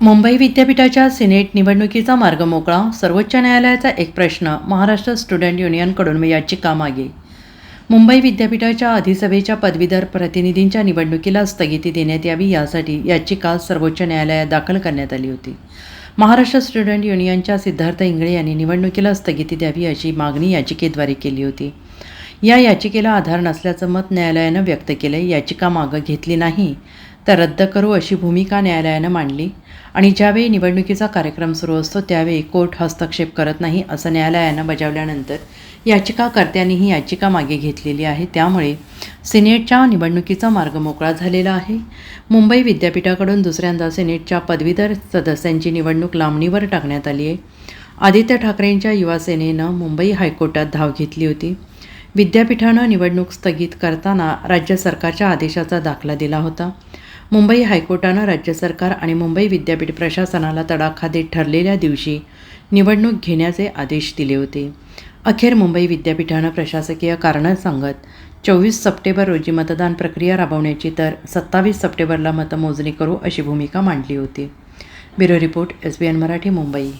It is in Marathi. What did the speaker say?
मुंबई विद्यापीठाच्या सिनेट निवडणुकीचा मार्ग मोकळा सर्वोच्च न्यायालयाचा एक प्रश्न महाराष्ट्र स्टुडंट युनियनकडून याचिका मागे. मुंबई विद्यापीठाच्या अधिसभेच्या पदवीधर प्रतिनिधींच्या निवडणुकीला स्थगिती देण्यात यावी यासाठी याचिका सर्वोच्च न्यायालयात दाखल करण्यात आली होती. महाराष्ट्र स्टुडंट युनियनच्या सिद्धार्थ इंगळे यांनी निवडणुकीला स्थगिती द्यावी अशी मागणी याचिकेद्वारे केली होती. या याचिकेला आधार नसल्याचं मत न्यायालयानं व्यक्त केलं याचिका मागं घेतली नाही. तर रद्द करू अशी भूमिका न्यायालयानं मांडली. आणि ज्यावेळी निवडणुकीचा कार्यक्रम सुरू असतो त्यावेळी कोर्ट हस्तक्षेप करत नाही असं न्यायालयानं बजावल्यानंतर याचिकाकर्त्यांनी ही याचिका मागे घेतलेली आहे. त्यामुळे सिनेटच्या निवडणुकीचा मार्ग मोकळा झालेला आहे. मुंबई विद्यापीठाकडून दुसऱ्यांदा सिनेटच्या पदवीधर सदस्यांची निवडणूक लांबणीवर टाकण्यात आली आहे. आदित्य ठाकरेंच्या युवासेनेनं मुंबई हायकोर्टात धाव घेतली होती. विद्यापीठानं निवडणूक स्थगित करताना राज्य सरकारच्या आदेशाचा दाखला दिला होता. मुंबई हायकोर्टानं राज्य सरकार आणि मुंबई विद्यापीठ प्रशासनाला तडाखा देत ठरलेल्या दिवशी निवडणूक घेण्याचे आदेश दिले होते. अखेर मुंबई विद्यापीठानं प्रशासकीय कारणं सांगत चोवीस सप्टेंबर रोजी मतदान प्रक्रिया राबवण्याची तर सत्तावीस सप्टेंबरला मतमोजणी करू अशी भूमिका मांडली होती. Bureau report S B N Marathi Mumbai.